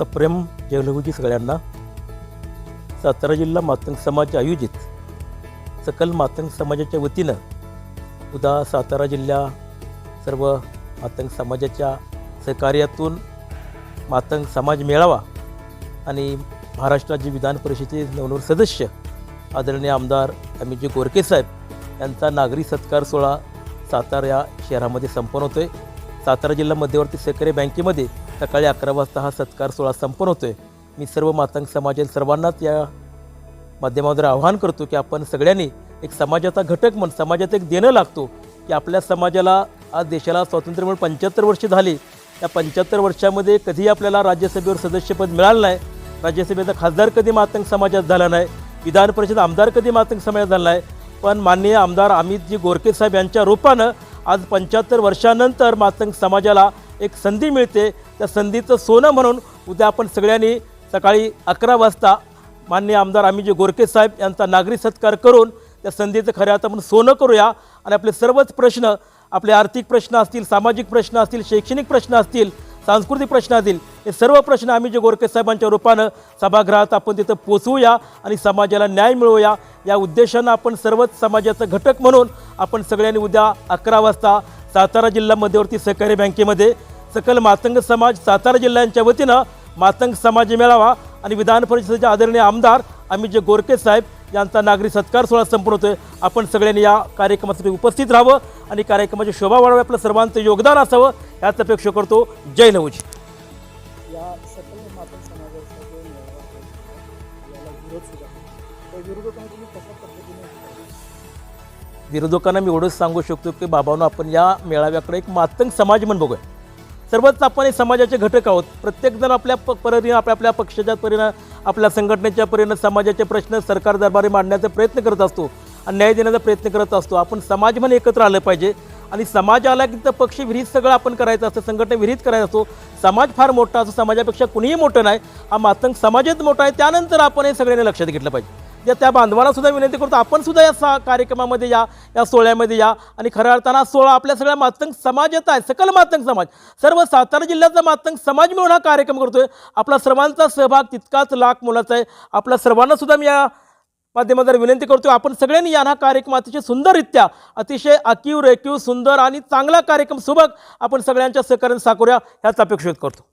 सप्रेम जगलगुजी सगळ्यांना. सातारा जिल्हा मातंग समाज आयोजित सकल मातंग समाजाच्या वतीनं उदा सातारा जिल्हा सर्व मातंग समाजाच्या सहकार्यातून मातंग समाज मेळावा आणि महाराष्ट्राचे विधान परिषदेचे नवनवर सदस्य आदरणीय आमदार अमितजी गोरके साहेब यांचा नागरी सत्कार सोहळा सातारा या शहरामध्ये संपन्न होतो आहे सातारा जिल्हा मध्यवर्ती सहकारी बँकेमध्ये सकाळी अकरा वाजता हा सत्कार सोहळा संपन्न होतो आहे मी सर्व मातंग समाजातील सर्वांनाच या माध्यमाद्वारे आवाहन करतो की आपण सगळ्यांनी एक समाजाचा घटक म्हणून समाजात एक देणं लागतो की आपल्या समाजाला आज देशाला स्वातंत्र्य मिळून पंच्याहत्तर वर्ष झाली. या पंच्याहत्तर वर्षामध्ये कधी आपल्याला राज्यसभेवर सदस्यपद मिळालं नाही. राज्यसभेचा खासदार कधी मातंग समाजात झाला नाही? विधान परिषद आमदार कधी मातंग समाजात झाला नाही? पण माननीय आमदार अमितजी गोरखे साहेब यांच्या रूपानं आज पंच्याहत्तर वर्षानंतर मातंग समाजाला एक संधी मिळते. त्या संधीचं सोनं म्हणून उद्या आपण सगळ्यांनी सकाळी अकरा वाजता माननीय आमदार आम्ही गोरके साहेब यांचा नागरी सत्कार करून त्या संधीचं खऱ्या आता आपण सोनं करूया. आणि आपले सर्वच प्रश्न आपले आर्थिक प्रश्न असतील सामाजिक प्रश्न असतील शैक्षणिक प्रश्न असतील सांस्कृतिक प्रश्न असतील हे सर्व प्रश्न आम्ही जे गोरके साहेबांच्या रूपानं सभागृहात आपण तिथं पोचवूया आणि समाजाला न्याय मिळवूया. या उद्देशानं आपण सर्वच समाजाचा घटक म्हणून आपण सगळ्यांनी उद्या अकरा वाजता सातारा जिल्हा मध्यवर्ती सहकारी बँकेमध्ये सकल मातंग समाज सातारा जिल्ह्यांच्या वतीनं मातंग समाज मेळावा आणि विधान परिषदेचे आदरणीय आमदार अमित जे गोरके साहेब यांचा नागरी सत्कार सोहळा संपूर्ण होतोय आपण सगळ्यांनी या कार्यक्रमासाठी उपस्थित राहावं आणि कार्यक्रमाची शोभा वाढवावी आपलं सर्वांचं योगदान असावं याच अपेक्षा करतो जय लवजी विरोधकांना मी एवढंच सांगू शकतो की बाबांनो आपण या मेळाव्याकडे एक मातंग समाज म्हणून बघूया. सर्वच आपण हे समाजाचे घटक आहोत. प्रत्येकजण आपल्या प परीनं आपल्या आपल्या पक्षाच्या परीनं आपल्या संघटनेच्या परीनं समाजाचे प्रश्न सरकार दरबारी मांडण्याचा प्रयत्न करत असतो आणि न्याय देण्याचा प्रयत्न करत असतो. आपण समाज म्हणून एकत्र आलं पाहिजे आणि समाज आला की तर पक्ष विहित सगळं आपण करायचं असतं संघटना विहित करायचं असतो. समाज फार मोठा असतो समाजापेक्षा कुणीही मोठं नाही. हा मातंग समाजच मोठा आहे. त्यानंतर आपण हे सगळ्यांनी लक्षात घेतलं पाहिजे. या त्या बांधवांना सुद्धा विनंती करतो आपण सुद्धा या सा कार्यक्रमामध्ये या या सोहळ्यामध्ये या. आणि खऱ्या अर्थानं हा सोहळा आपल्या सगळ्या मातंग समाजात आहे सकल मातंग समाज. सर्व सातारा जिल्ह्याचा मातंग समाज मिळून हा कार्यक्रम करतोय. आपला सर्वांचा सहभाग तितकाच लाख मोलाचा आहे. आपल्या सर्वांना सुद्धा मी या माध्यमाद्वारे विनंती करतो आपण सगळ्यांनी या हा कार्यक्रम अतिशय सुंदररित्या अतिशय अकीव रेखीव सुंदर आणि चांगला कार्यक्रम सुबक आपण सगळ्यांच्या सहकार्याने साकारूया ह्याच अपेक्षित करतो.